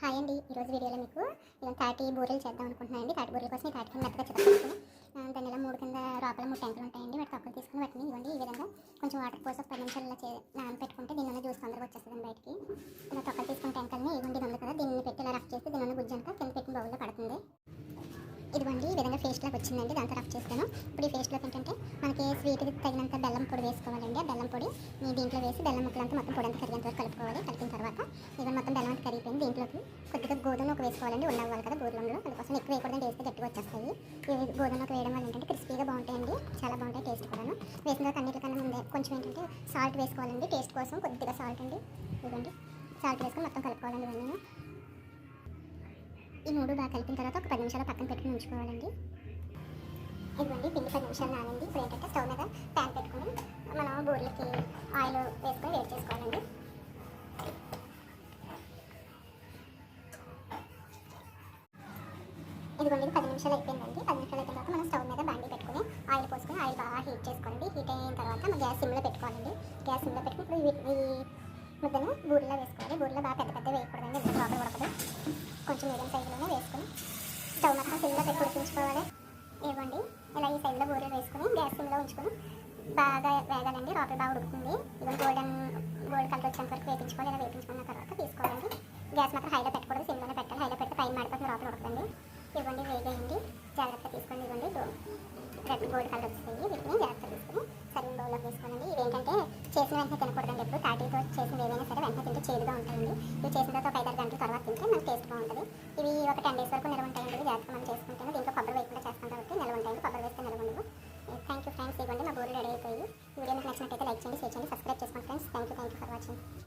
Hi అండి. ఈరోజు వీడియోలో మీకు ఇలా తాటి బూరెలు చేద్దాం అనుకుంటున్నాను అండి. తాటి బూరెల కోసం ఈ తాటి కింద మెత్తగా చెత్తకొచ్చుకుని దాని ఇలా మూడు కింద లోపల మూడు ట్యాంకులు ఉంటాయండి. వాటి తక్కువ తీసుకుని వాటిని ఇవ్వండి. ఈ విధంగా కొంచెం వాటర్ పోసి ఒక పది నిమిషాలు ఇలా చే నానబెట్టుకుంటే దీనిలో జ్యూస్ తొందరగా వచ్చేస్తుంది బయటికి. ఇలా తొక్కలు తీసుకున్న ట్యాంకల్ని ఇవ్వండి ఉంది కదా. దీన్ని పెట్టి ఇలా రఫ్ చేస్తే దీనిలో గుజ్జంతా కింద పెట్టిన బౌల్లో పడుతుంది. ఇదిగోండి ఈ విధంగా పేస్ట్లోకి వచ్చిందండి. దాంతో రఫ్ చేస్తాను ఇప్పుడు ఈ ఫేస్ట్లోకి ఏంటంటే మనకి స్వీట్కి తగినంత బెల్లం పొడి వేసుకోవాలండి. ఆ బెల్లం పొడి దీంట్లో వేసి బెల్లం ముక్కలంతా మొత్తం పొడి అంతా కరిగేంత వరకు కలుపుకోవాలి. కలిపిన తర్వాత ఇవన్నీ మొత్తం బెల్లం అంతా దీంట్లోకి కొద్దిగా గోధుమ ఒక వేసుకోవాలండి. ఉండవాలి కదా గోధుమలో అందుకోసం ఎక్కువ వేయకూడదని వేస్తే గట్టిగా వచ్చేస్తాయి. ఇవి గోధుమలోకి వేయడం వల్ల ఏంటంటే క్రిస్పీగా బాగుంటాయండి. చాలా బాగుంటాయి టేస్ట్ కూడాను. వేసిన తర్వాత అన్నిటికన్నా ముందే కొంచెం ఏంటంటే సాల్ట్ వేసుకోవాలండి. టేస్ట్ కోసం కొద్దిగా సాల్ట్ అండి. ఇవ్వండి సాల్ట్ వేసుకొని మొత్తం కలుపుకోవాలండి ఇవన్నీ ఈ మూడు బాగా కలిపిన తర్వాత ఒక పది నిమిషాలు పక్కన పెట్టుకుని ఉంచుకోవాలండి. ఇదిగోండి పిండి పది నిమిషాలు నానండి. ఇప్పుడు ఏంటంటే స్టవ్ మీద ప్యాన్ పెట్టుకుని మనం బూరెలకి ఆయిల్ వేసుకొని వేడి చేసుకోవాలండి. ఇదిగోండి ఇది పది నిమిషాలు అయిపోయిందండి. పది నిమిషాలు అయిపోయిన తర్వాత మనం స్టవ్ మీద బండి పెట్టుకుని ఆయిల్ పోసుకొని ఆయిల్ బాగా హీట్ చేసుకోండి. హీట్ అయిన తర్వాత మనం గ్యాస్ సిమ్లో పెట్టుకోవాలండి. గ్యాస్ సిమ్లో పెట్టుకుని ఇప్పుడు ఈ ముద్దను బూరెలో వేసుకోవాలి. బూరెలో బాగా పెద్ద పెద్ద వేయకూడదండి. ఎంత లోపల ఉడకదు కొంచెం మీడియం సైజులోనే వేసుకుని స్టవ్ మొత్తం సిమ్లో పెట్టి ఉడికించుకోవాలి ఇవ్వండి. ఇలా ఈ సైడ్లో బూరెలు వేసుకుని గ్యాస్ సిమ్లో ఉంచుకొని బాగా వేగాలండి. లోపల బాగా ఉడుకుతుంది. ఇవన్నీ గోల్డెన్ గోల్డ్ కలర్ వచ్చేంత వరకు వేపించుకోవాలి ఇలా వేపించుకున్న తర్వాత తీసుకోవాలండి. గ్యాస్ మాత్రం హైలో పెట్టకూడదు. సిమ్లోనే పెట్టాలి. హైలో పెడితే టైం మాడిపోతుంది. లోపల ఉడకండి ఇవ్వండి వేగేయండి జాగ్రత్త తీసుకోండి ఇవ్వండి. దో- రెడ్ గోల్డ్ కలర్ వస్తుంది. వీటిని జాగ్రత్త తీసుకుని సరైన బౌల్లోకి వేసుకోనండి. ఇవేంటంటే చేసిన వెంటనే తినకూడదండి ఎప్పుడు. తాటితో చేసిన ఏదైనా సరే వెంటనే తింటే చేదుగా ఉంటాయండి. ఇవి చేసిన తర్వాత ఐదారు గంటల తర్వాత తింటే మనకి టేస్ట్ బాగుంటుంది ఇవి ఒక టెన్ డేస్ వరకు నిల్వ ఉంటాయండి జాగ్రత్త మనం చేసుకుంటాము దీంట్లో కొబ్బరి వేయకుండా చేస్తాం కాబట్టి నిల్వ ఉంటాయండి కొబ్బరి వేస్తే నిల్వ ఉండవు థ్యాంక్ యూ ఫ్రెండ్స్ ఇవ్వండి మా బోర్డు రెడీ అయిపోయి వీడియో మీకు నచ్చినట్టయితే లైక్ చేయండి షేర్ చేయండి సబ్స్క్రైబ్ చేసుకోండి friends thank you thank you for watching